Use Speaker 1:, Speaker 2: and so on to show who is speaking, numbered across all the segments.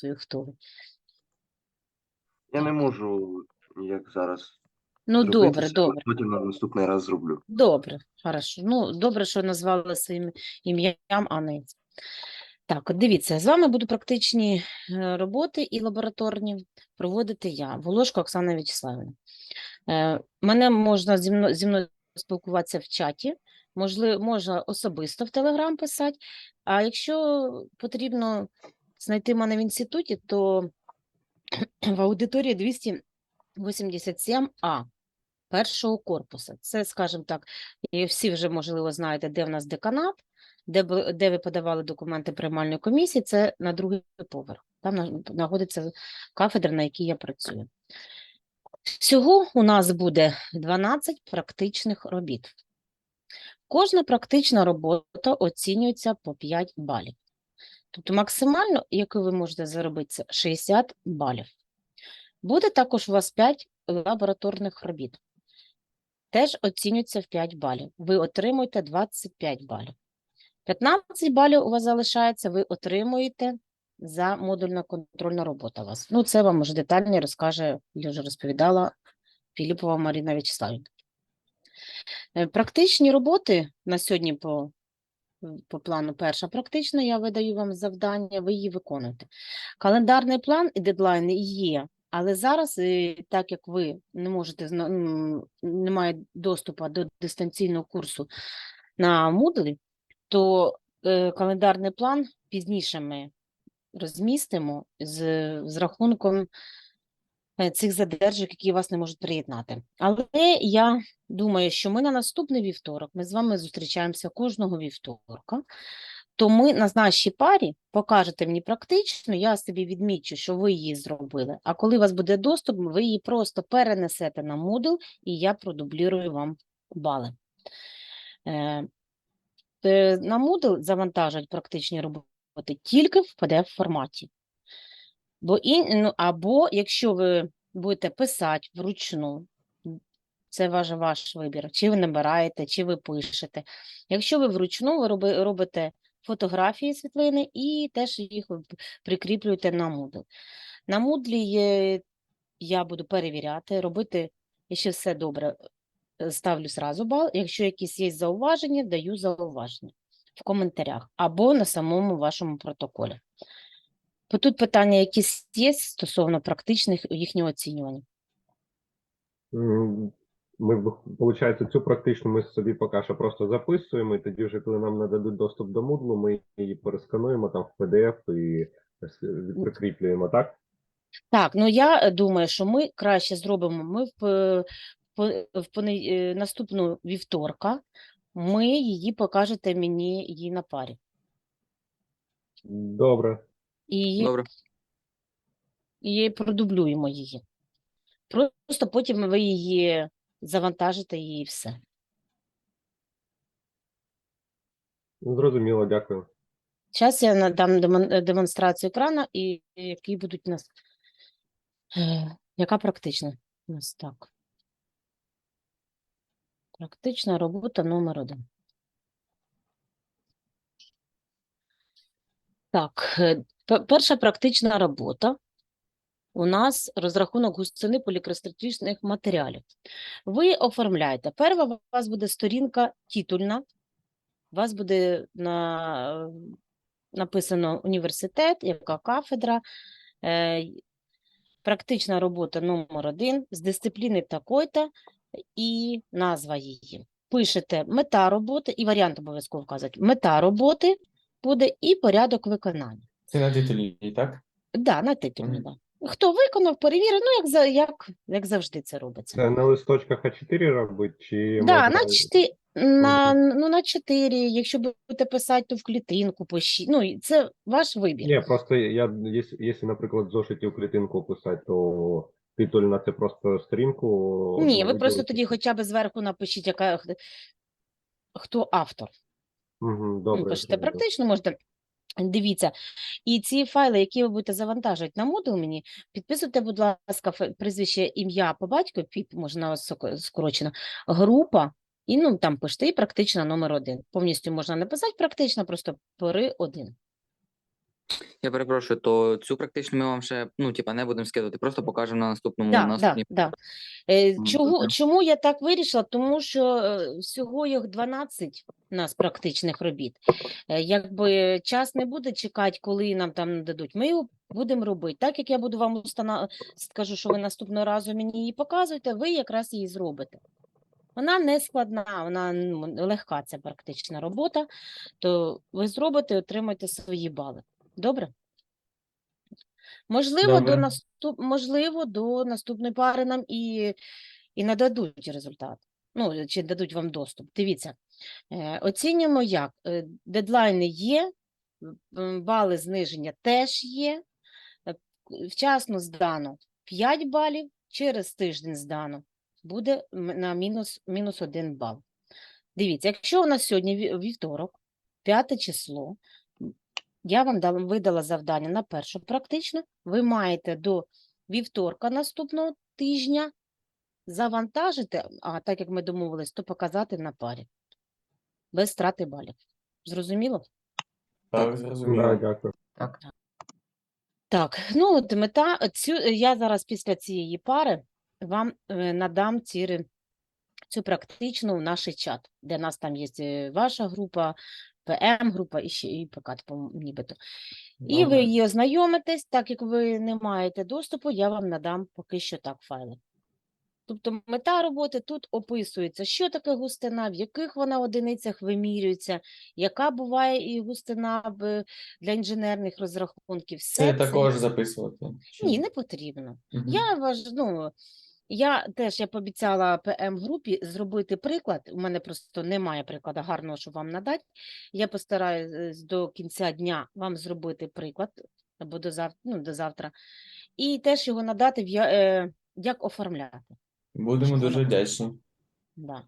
Speaker 1: свою, хто.
Speaker 2: Я не можу ніяк зараз.
Speaker 1: Ну,
Speaker 2: зробити
Speaker 1: добре,
Speaker 2: це,
Speaker 1: добре.
Speaker 2: Потім на наступний раз зроблю.
Speaker 1: Добре, хорошо. Ну, добре, що назвали своїм ім'ям, а не. Так, от дивіться, з вами буду практичні е, роботи і лабораторні проводити я, Волошко Оксана Вячеславівна. Е, Мене можна зі мною, зі мною спілкуватися в чаті, можливо, можна особисто в Телеграм писати, а якщо потрібно знайти мене в інституті, то в аудиторії 287А першого корпусу. Це, скажімо так, і всі вже, можливо, знаєте, де в нас деканат, де, де ви подавали документи приймальної комісії, це на другий поверх. Там знаходиться кафедра, на якій я працюю. Всього у нас буде 12 практичних робіт. Кожна практична робота оцінюється по 5 балів. Тобто максимально, яку ви можете заробити, це 60 балів. Буде також у вас 5 лабораторних робіт. Теж оцінюється в 5 балів. Ви отримуєте 25 балів. 15 балів у вас залишається, ви отримуєте за модульна контрольна робота у вас. Ну, це вам вже детальніше розкаже, я вже розповідала Філіпова Маріна Вячеславівна. Е, Практичні роботи на сьогодні по, по плану перша практична, я видаю вам завдання, ви її виконуєте. Календарний план і дедлайни є, але зараз, е, так як ви не можете, немає доступу до дистанційного курсу на Moodle, то е, календарний план пізніше ми розмістимо з, з рахунком цих задержок, які вас не можуть приєднати. Але я думаю, що ми на наступний вівторок, ми з вами зустрічаємося кожного вівторка, то ми на нашій парі покажете мені практично, я собі відмічу, що ви її зробили. А коли у вас буде доступ, ви її просто перенесете на Moodle, і я продублірую вам бали. Е, е, На Moodle завантажують практичні роботи тільки в pdf форматі. Бо і, ну, або якщо ви будете писати вручну, це ваш, ваш вибір, чи ви набираєте, чи ви пишете. Якщо ви вручну, ви роби, робите фотографії світлини і теж їх прикріплюєте на Moodle. На Moodle я буду перевіряти, робити, якщо все добре, ставлю зразу бал. Якщо якісь є зауваження, даю зауваження в коментарях або на самому вашому протоколі. Бо тут питання якісь є стосовно практичних їхнього оцінювання.
Speaker 3: Ми, виходить, цю практичну ми собі поки що просто записуємо, і тоді вже, коли нам нададуть доступ до Moodle, ми її перескануємо там в PDF і прикріплюємо, так?
Speaker 1: Так, ну я е, думаю, що ми краще зробимо. Ми в, е, в е, наступну вівторка ми її покажете мені її на парі.
Speaker 3: Добре.
Speaker 1: І її,
Speaker 2: Добре.
Speaker 1: і продублюємо її. Просто потім ви її завантажите і все.
Speaker 3: Зрозуміло, дякую.
Speaker 1: Зараз я надам демонстрацію екрану, і які будуть у нас. Е, Яка практична у нас так? Практична робота номер один. Так, е, перша практична робота. У нас розрахунок густини полікристатичних матеріалів. Ви оформляєте. Перша у вас буде сторінка титульна. У вас буде на, написано університет, яка кафедра, е, практична робота номер один з дисципліни такої-то і назва її. Пишете мета роботи і варіант обов'язково вказати. Мета роботи буде і порядок виконання.
Speaker 4: Це на титулі, так?
Speaker 1: Да, на титульні,
Speaker 4: Мгм.
Speaker 1: да. Хто виконав, перевірив, ну як, за, як, як завжди це робиться.
Speaker 3: Це на листочках А4 робить, чи
Speaker 1: Да,
Speaker 3: можна-
Speaker 1: на, чти, на, ну, на 4, якщо будете писати, то в клітинку пишіть. Ну, це ваш вибір.
Speaker 3: Ні, просто я, якщо, наприклад, в зошиті у клітинку писати, то титульна це просто сторінку.
Speaker 1: Ні, ви просто тоді хоча б зверху напишіть, яка, хто автор.
Speaker 3: Мгм,
Speaker 1: Ну,
Speaker 3: Добре.
Speaker 1: пишете практично, можете. Дивіться, і ці файли, які ви будете завантажувати на модул мені, підписуйте, будь ласка, прізвище, ім'я по батьку, ПІП, можна скорочено, група, і ну там пишете, і практична номер один. Повністю можна написати практично, просто пори один.
Speaker 4: Я перепрошую, то цю практично ми вам ще, ну, типа, не будемо скидувати, просто покажемо на наступному
Speaker 1: Да, да,
Speaker 4: наступній.
Speaker 1: да. Е, чого, чому я так вирішила? Тому що е, всього їх 12 у нас практичних робіт. Е, Якби час не буде чекати, коли нам там дадуть. Ми його будемо робити. Так як я буду вам устана... скажу, що ви наступного разу мені її показуєте, ви якраз її зробите. Вона не складна, вона легка ця практична робота, то ви зробите і отримаєте свої бали. Добре? Можливо, до наступ... можливо, до наступної пари нам і, і нададуть результат. Ну, чи дадуть вам доступ. Дивіться, е, оцінюємо як. Е, Дедлайни є, бали зниження теж є. е, Вчасно здано 5 балів, через тиждень здано буде на мінус, мінус 1 бал. Дивіться, якщо у нас сьогодні вівторок, 5 число, я вам видала завдання на першу практично, ви маєте до вівторка наступного тижня завантажити, а так як ми домовились, то показати на парі. Без страти балів. Зрозуміло?
Speaker 5: Так, зрозуміло.
Speaker 3: дякую.
Speaker 1: Так, Так, ну от мета, цю, я зараз після цієї пари вам е, надам ці, цю практичну в наш чат, де нас там є е, ваша група, ПМ-група і ще і ПК, по- нібито. І ви її ознайомитесь, так як ви не маєте доступу, я вам надам поки що так файли. Тобто мета роботи тут описується, що таке густина, в яких вона одиницях вимірюється, яка буває і густина для інженерних розрахунків. Все
Speaker 5: Це також записувати.
Speaker 1: Ні, не потрібно.
Speaker 5: Мгм.
Speaker 1: Я важ... ну, я теж я пообіцяла ПМ-групі зробити приклад. У мене просто немає прикладу гарного, щоб вам надати. Я постараюсь до кінця дня вам зробити приклад або до завтра, ну, до завтра, і теж його надати, е, як оформляти.
Speaker 5: Будемо
Speaker 1: щоб
Speaker 5: дуже вдячні.
Speaker 1: Да.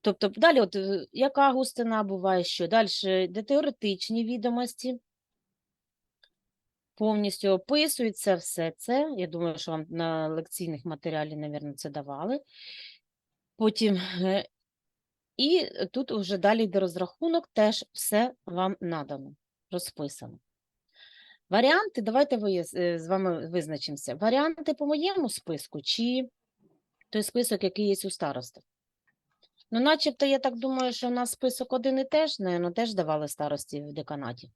Speaker 1: Тобто, далі, от, е, яка густина буває, що далі, де теоретичні відомості, повністю описується все це. Я думаю, що вам на лекційних матеріалі, мабуть, це давали. Потім, е, і тут вже далі йде розрахунок, теж все вам надано, розписано. Варіанти, давайте ви з вами визначимося. Варіанти по моєму списку чи той список, який є у старости? Ну, начебто, я так думаю, що у нас список один і теж, ну, теж давали старості в деканаті.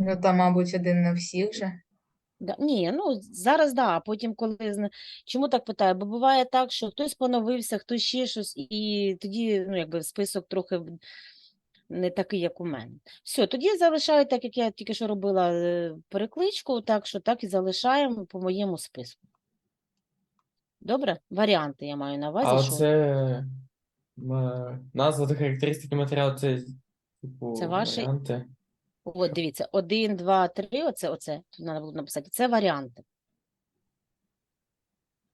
Speaker 6: Ну, там, мабуть, один на всіх же.
Speaker 1: Да, ні, ну зараз да, а потім коли зна- чому так питаю? Бо буває так, що хтось поновився, хтось ще щось, і тоді ну, якби список трохи в- не такий, як у мене. Все, тоді залишаю так, як я тільки що робила е, перекличку, так що так і залишаємо по моєму списку. Добре? Варіанти я маю на увазі,
Speaker 5: А
Speaker 1: що
Speaker 5: оце м, назва та характеристики матеріалу це типу
Speaker 1: Це ваші?
Speaker 5: варіанти.
Speaker 1: От дивіться, один, два, три, оце, оце, треба було написати, це варіанти.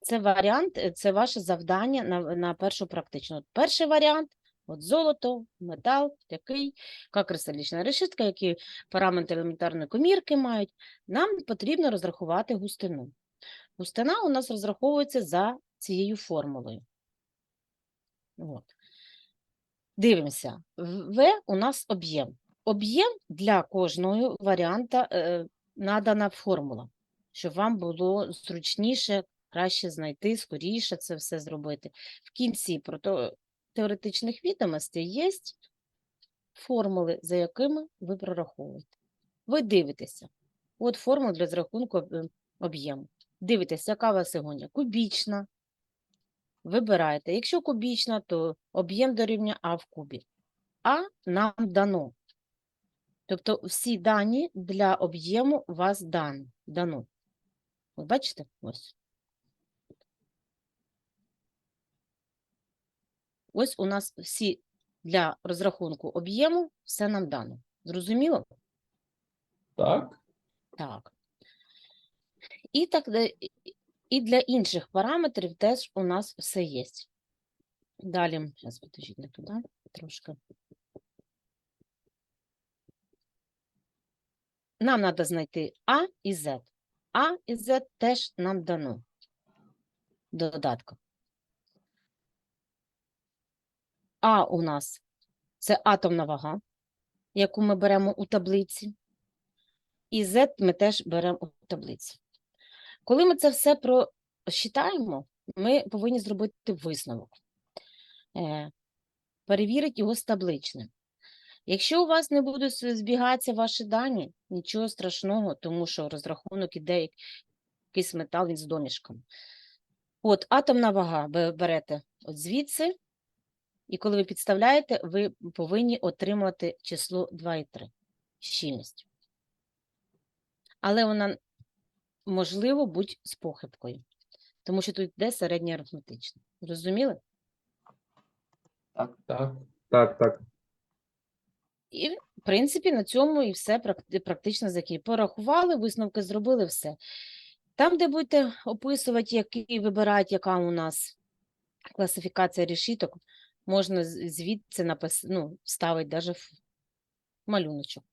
Speaker 1: Це варіант, е, це ваше завдання на, на першу практичну. От перший варіант, от золото, метал, який, яка кристалічна решітка, які параметри елементарної комірки мають. Нам потрібно розрахувати густину. Густина у нас розраховується за цією формулою. От. Дивимося. В у нас об'єм. Об'єм для кожного варіанта е, надана формула, щоб вам було зручніше, краще знайти, скоріше це все зробити. В кінці прото- теоретичних відомостей є формули, за якими ви прораховуєте. Ви дивитеся. От формула для зрахунку е, об'єму. Дивитеся, яка у вас сьогодні кубічна. Вибираєте. Якщо кубічна, то об'єм дорівнює А в кубі. А нам дано. Тобто всі дані для об'єму у вас дані, дано. Ви бачите? Ось. Ось у нас всі для розрахунку об'єму все нам дано. Зрозуміло?
Speaker 5: Так?
Speaker 1: Так. І так і- і для інших параметрів теж у нас все є. Далі, зараз підождіть не туди трошки. Нам треба знайти А і З. А і З теж нам дано. Додатку. А у нас це атомна вага. яку ми беремо у таблиці, і Z ми теж беремо у таблиці. Коли ми це все просчитаємо, ми повинні зробити висновок. Е, Перевірити його з табличним. Якщо у вас не будуть збігатися ваші дані, нічого страшного, тому що розрахунок іде якийсь метал він з домішком. От атомна вага ви берете от звідси, і коли ви підставляєте, ви повинні отримати число 2,3 щільність. Але вона можливо будь з похибкою, тому що тут йде середнє арифметичне. Зрозуміли?
Speaker 5: Так.
Speaker 3: Так, так.
Speaker 1: І, в принципі, на цьому і все практично закінчили. Порахували, висновки зробили все. Там, де будете описувати, який вибирати, яка у нас класифікація решіток, можна звідси напис... ну, вставити навіть малюночок.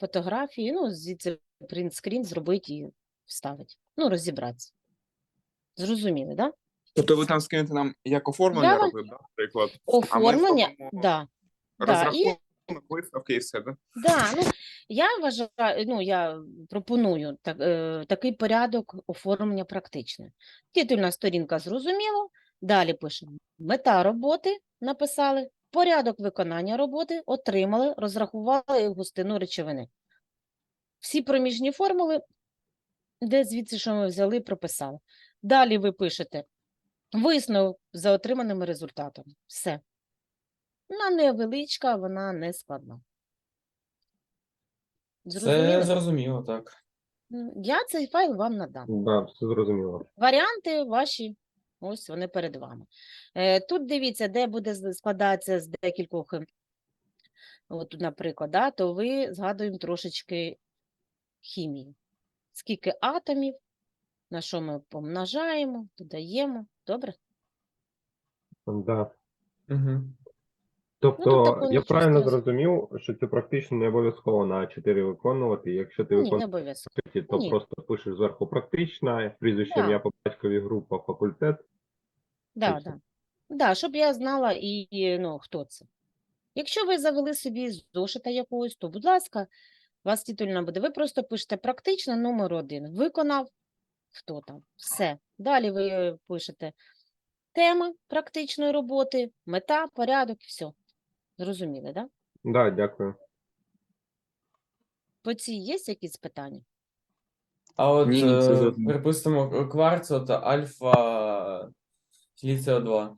Speaker 1: Фотографії, ну, звідси принт-скрін зробити і вставити. Ну, розібратися. Зрозуміли, так? Да?
Speaker 7: Тобто ви там скинете нам як оформлення да, наприклад,
Speaker 1: Оформлення,
Speaker 7: зробимо
Speaker 1: да. Да, і
Speaker 7: виставки і все, да?
Speaker 1: Да, ну я вважаю, ну я пропоную так, е, такий порядок оформлення практичне. Титульна сторінка зрозуміло. Далі пишемо мета роботи, написали, порядок виконання роботи, отримали, розрахували густину речовини. Всі проміжні формули, де звідси, що ми взяли, прописали. Далі ви пишете висновок за отриманими результатами. Все. Вона невеличка, вона не складна.
Speaker 5: Це зрозуміло, так.
Speaker 1: Я цей файл вам надам.
Speaker 3: Да, все зрозуміло.
Speaker 1: Варіанти ваші, ось вони перед вами. Е, Тут дивіться, де буде складатися з декількох, е, от, тут, наприклад, да, то ви згадуємо трошечки хімії. Скільки атомів, на що ми помножаємо, додаємо. Добре?
Speaker 3: Да.
Speaker 5: Угу.
Speaker 3: Тобто,
Speaker 1: такого
Speaker 3: я правильно зрозумів, що це практично не обов'язково на 4 виконувати. Якщо ти
Speaker 1: Ні, не
Speaker 3: виконуєш, то
Speaker 1: ні.
Speaker 3: просто пишеш зверху практична, прізвище
Speaker 1: Да.
Speaker 3: ім'я по батькові група, факультет.
Speaker 1: Да,
Speaker 3: все.
Speaker 1: да. Да, щоб я знала і, і, ну, хто це. Якщо ви завели собі з зошита якогось, то, будь ласка, у вас титульна буде. Ви просто пишете практично номер один. Виконав, хто там, все. Далі ви пишете тема практичної роботи, мета, порядок, все. Зрозуміли, да?
Speaker 3: Да, дякую.
Speaker 1: По цій є якісь питання?
Speaker 5: А от,
Speaker 4: Ні, ні, це
Speaker 5: е, припустимо, кварц от альфа СО2.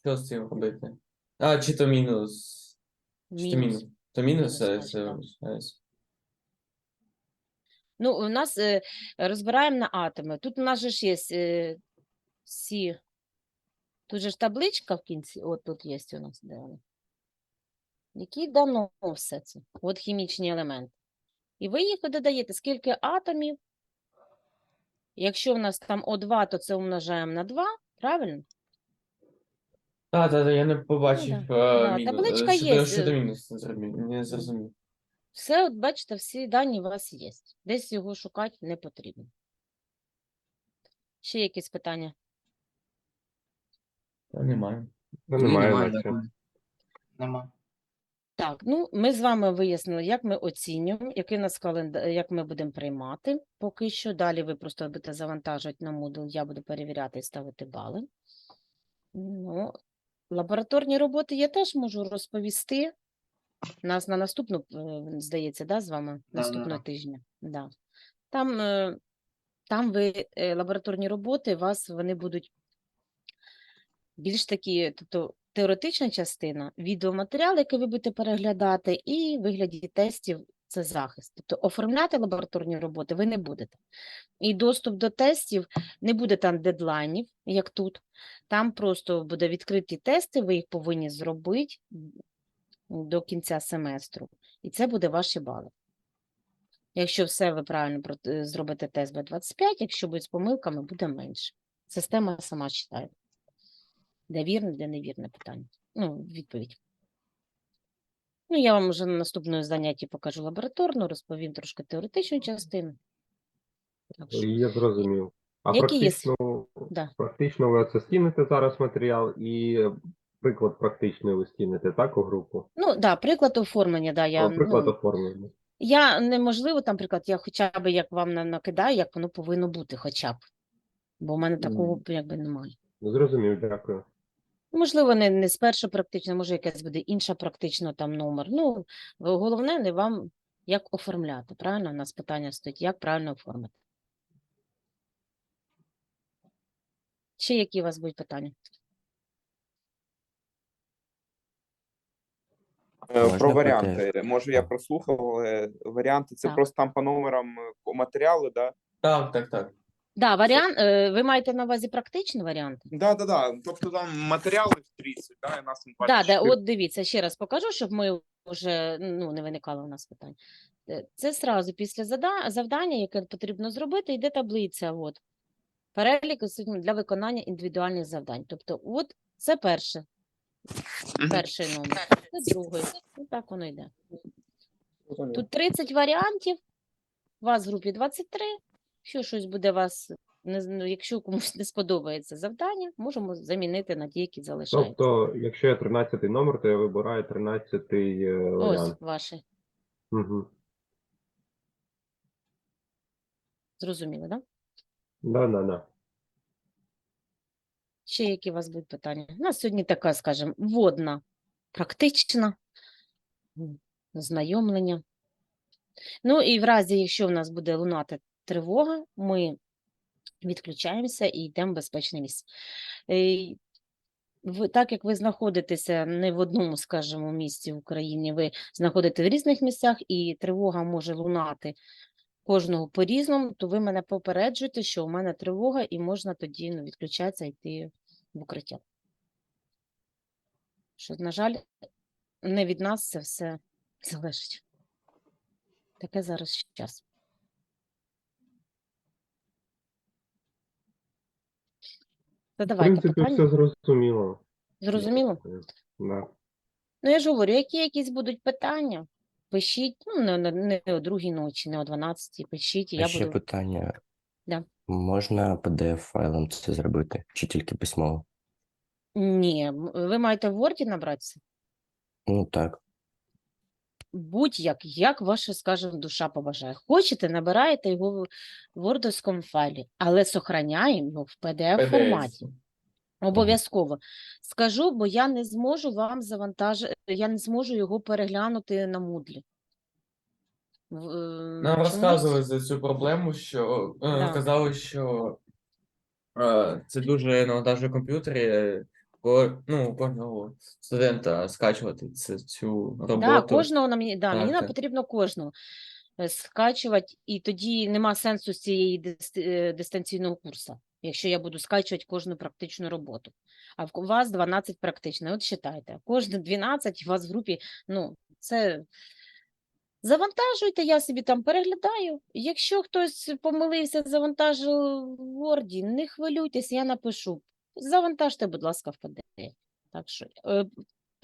Speaker 5: Що з цим робити? А, чи то мінус? Чи то мінус? То мінус,
Speaker 1: Мінус,
Speaker 5: а, це,
Speaker 1: так. Ну, у нас е, розбираємо на атоми. Тут у нас же ж є е, всі. Тут же ж табличка в кінці, от тут є у нас, де вони. Які дано все це. От хімічні елементи. І ви їх додаєте, скільки атомів. Якщо в нас там О2, то це умножаємо на 2, правильно?
Speaker 5: Та, та, та, я не побачив
Speaker 1: Ну да,
Speaker 5: е,
Speaker 1: да, табличка
Speaker 5: Що
Speaker 1: є,
Speaker 5: то- Що
Speaker 1: е.
Speaker 5: мінус не зрозумів? Не зрозумів.
Speaker 1: Все, от бачите, всі дані у вас є. Десь його шукати не потрібно. Ще якісь питання?
Speaker 5: Та немає.
Speaker 3: Немає,
Speaker 4: немає.
Speaker 2: Нема.
Speaker 1: Так, ну ми з вами вияснили, як ми оцінюємо, який у нас календар, як ми будемо приймати. Поки що далі ви просто будете завантажувати на Moodle, я буду перевіряти і ставити бали. Ну, лабораторні роботи я теж можу розповісти. Нас на наступну, е, здається, да, з вами
Speaker 2: да,
Speaker 1: наступного
Speaker 2: да.
Speaker 1: тижня. Да. Там, е, там ви е, лабораторні роботи, вас вони будуть більш такі, тобто теоретична частина, відеоматеріал, який ви будете переглядати, і вигляді тестів це захист. Тобто оформляти лабораторні роботи ви не будете. І доступ до тестів не буде там дедлайнів, як тут. Там просто буде відкриті тести, ви їх повинні зробити до кінця семестру. І це буде ваші бали. Якщо все ви правильно е, зробите тест Б25, якщо буде з помилками, буде менше. Система сама читає. Де вірне, де невірне питання. Ну, відповідь. Ну, я вам вже на наступному занятті покажу лабораторну, розповім трошки теоретичну частину. Так що,
Speaker 3: Я зрозумів. А
Speaker 1: Які є с-
Speaker 3: практично,
Speaker 1: да.
Speaker 3: практично ви оце скинете зараз матеріал і приклад практичний ви скинете, так, у групу?
Speaker 1: Ну, да, приклад оформлення, да, я,
Speaker 3: О, приклад
Speaker 1: ну,
Speaker 3: оформлення.
Speaker 1: я неможливо там, приклад, я хоча б як вам на- накидаю, як воно повинно бути хоча б. Бо в мене такого якби немає.
Speaker 3: Зрозумів, дякую.
Speaker 1: Можливо, не, не спершу практично, може якась буде інша практично там номер. Ну, головне не вам як оформляти, правильно? У нас питання стоїть, як правильно оформити. Ще які у вас будуть питання?
Speaker 7: Е,
Speaker 8: Можна
Speaker 7: Про
Speaker 8: по
Speaker 7: варіанти. Може, я прослухав, але варіанти це
Speaker 1: Так.
Speaker 7: просто там по номерам е, матеріали, да?
Speaker 5: Так, так, так.
Speaker 1: Да, варіант, е, ви маєте на увазі практичні варіанти?
Speaker 7: Да, да, да. Тобто там матеріали в 30, да, і нас там
Speaker 1: Да, да, от дивіться, ще раз покажу, щоб ми вже ну, не виникало у нас питань. Е, Це сразу після зада- завдання, яке потрібно зробити, йде таблиця. От. Перелік освітлень для виконання індивідуальних завдань. Тобто, от це перше,
Speaker 7: Мгм.
Speaker 1: перший номер, це другий. І так воно йде. Тут 30 варіантів, у вас в групі 23. Якщо щось буде вас, не, якщо комусь не сподобається завдання, можемо замінити на ті, які залишаються.
Speaker 3: Тобто, якщо я 13 номер, то я вибираю 13 е,
Speaker 1: Ось
Speaker 3: варіант.
Speaker 1: ваші.
Speaker 3: Угу.
Speaker 1: Зрозуміли, так? Да?
Speaker 3: Да, да, да.
Speaker 1: Ще які у вас будуть питання? У нас сьогодні така, скажімо, вводна, практична, знайомлення. Ну і в разі, якщо в нас буде лунати тривога, ми відключаємося і йдемо в безпечне місце. Ви, так як ви знаходитеся не в одному, скажімо, місці в Україні, ви знаходите в різних місцях, і тривога може лунати кожного по-різному, то ви мене попереджуєте, що у мене тривога, і можна тоді ну, відключатися і йти в укриття. Що, на жаль, не від нас це все залежить. Таке зараз час.
Speaker 3: В принципі,
Speaker 1: питання.
Speaker 3: все зрозуміло.
Speaker 1: Зрозуміло?
Speaker 3: Да.
Speaker 1: Ну, я ж говорю, які якісь будуть питання, пишіть, ну, не, не, не о другій ночі, не о 12 пишіть, і я
Speaker 8: ще
Speaker 1: буду.
Speaker 8: питання.
Speaker 1: Да.
Speaker 8: Можна PDF файлом це зробити, чи тільки письмово?
Speaker 1: Ні, ви маєте в Word набратися?
Speaker 8: Ну так.
Speaker 1: Будь-як, як ваша, скажімо, душа побажає. Хочете, набираєте його в вордовському файлі, але сохраняємо його в PDF форматі. Обов'язково. Скажу, бо я не зможу вам завантажити, я не зможу його переглянути на Moodle. Е,
Speaker 5: Нам розказували за цю проблему, що е,
Speaker 1: Да.
Speaker 5: казали, що е, це дуже навантажує комп'ютері, е, ко- ну, кожного студента скачувати цю, цю роботу.
Speaker 1: Да, кожного нам да, мені нам
Speaker 5: так.
Speaker 1: потрібно кожного е, скачувати, і тоді нема сенсу з цієї дис- е, дистанційного курсу, якщо я буду скачувати кожну практичну роботу. А в у вас 12 практичних. От читайте, кожне 12 у вас в групі, ну, це завантажуйте, я собі там переглядаю. Якщо хтось помилився, завантажив в Word, не хвилюйтесь, я напишу. Завантажте, будь ласка, в PDF. Так що, е,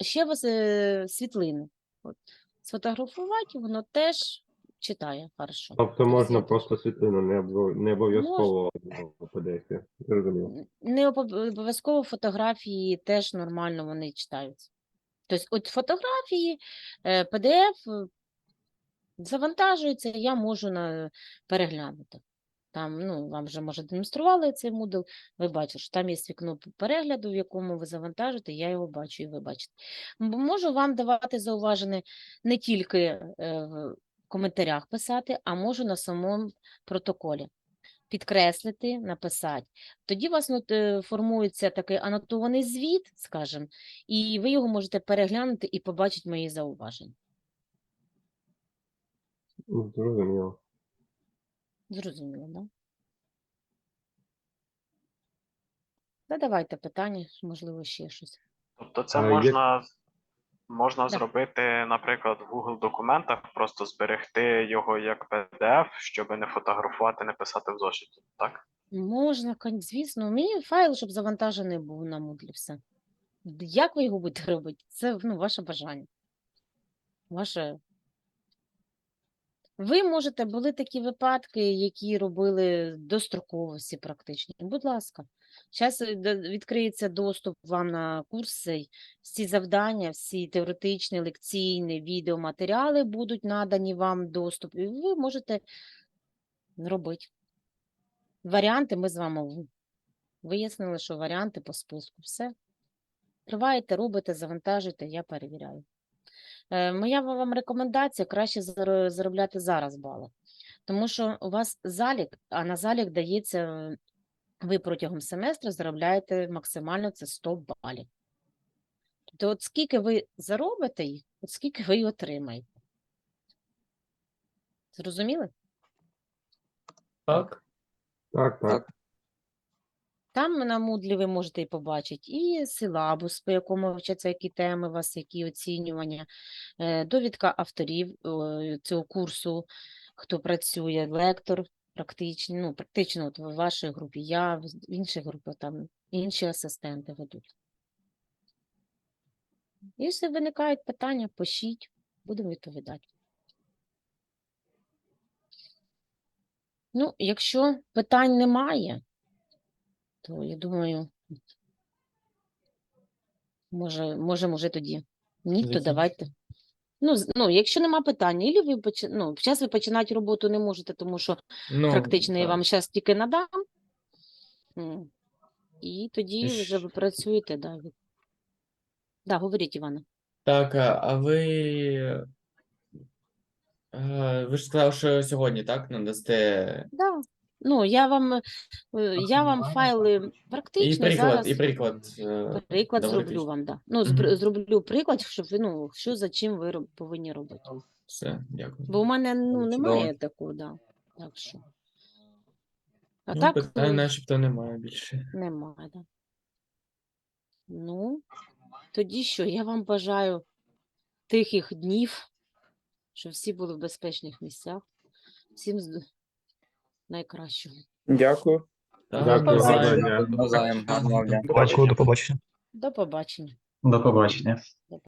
Speaker 1: ще вас е, світлини. От. Сфотографувати воно теж читає хорошо.
Speaker 3: Тобто можна просто світлину, не не обов'язково PDF.
Speaker 1: Не обов'язково фотографії теж нормально вони читаються. Тобто, от фотографії, PDF е, завантажується, я можу на, переглянути. Там, ну, вам вже може демонстрували цей Moodle, ви бачите, що там є вікно перегляду, в якому ви завантажите, я його бачу і ви бачите. Можу вам давати зауваження не тільки е, в коментарях писати, а можу на самому протоколі підкреслити, написати. Тоді у вас ну, формується такий анотований звіт, скажімо, і ви його можете переглянути і побачити мої зауваження.
Speaker 3: Зрозуміло.
Speaker 1: Зрозуміло, так? Да? Задавайте питання, можливо, ще щось.
Speaker 9: Тобто це
Speaker 3: А як-
Speaker 9: можна, можна зробити, наприклад, в Google документах, просто зберегти його як PDF, щоб не фотографувати, не писати в зошиті, так?
Speaker 1: Можна, звісно, мені файл, щоб завантажений був на Moodle, все. Як ви його будете робити? Це ну, ваше бажання. Ваше. Ви можете, були такі випадки, які робили достроково всі практичні. Будь ласка, Зараз відкриється доступ вам на курси. Всі завдання, всі теоретичні, лекційні, відеоматеріали будуть надані вам доступ, і ви можете робити. Варіанти ми з вами вияснили, що варіанти по списку. Все. Триваєте, робите, завантажуєте, я перевіряю. Е, Моя вам рекомендація краще заробляти зараз бали. Тому що у вас залік, а на залік дається, ви протягом семестру заробляєте максимально це 100 балів. Тобто, от скільки ви заробите їх, от скільки ви й отримаєте. Зрозуміли?
Speaker 5: Так.
Speaker 3: Так, так.
Speaker 1: Там на Moodle ви можете і побачити і силабус, по якому вчаться, які теми у вас, які оцінювання, е, довідка авторів е, цього курсу, хто працює, лектор практичний, ну, практично от в вашій групі, я, в інших групах там інші асистенти ведуть. Якщо виникають питання, пишіть, будемо відповідати. Ну, якщо питань немає, то я думаю, може, можемо вже тоді. Ні, то давайте. Ну, ну, якщо нема питань, і ви почи... ну, зараз ви починати роботу не можете, тому що
Speaker 5: Ну,
Speaker 1: практично я вам зараз тільки надам. І тоді
Speaker 5: І
Speaker 1: вже ви працюєте, да. Да, говоріть, Івана.
Speaker 5: Так, а а ви. е, Ви ж сказали, що сьогодні, так, надасте
Speaker 1: Да. Ну, я вам, е, я вам файли
Speaker 5: і приклад,
Speaker 1: зараз
Speaker 5: і приклад. е,
Speaker 1: приклад зроблю вам, да. Ну, зроблю приклад, щоб ви, ну, що за чим ви повинні робити.
Speaker 5: Все, дякую.
Speaker 1: Бо у мене ну, немає такого, да. Так що. А
Speaker 5: Ну,
Speaker 1: так
Speaker 5: питань
Speaker 1: е,
Speaker 5: начебто немає більше.
Speaker 1: немає, да. Ну, тоді що, я вам бажаю тихих днів, щоб всі були в безпечних місцях. Всім найкращого.
Speaker 7: Дякую.
Speaker 3: Дякую.
Speaker 10: Дякую, до побачення.
Speaker 1: До побачення.
Speaker 10: До побачення.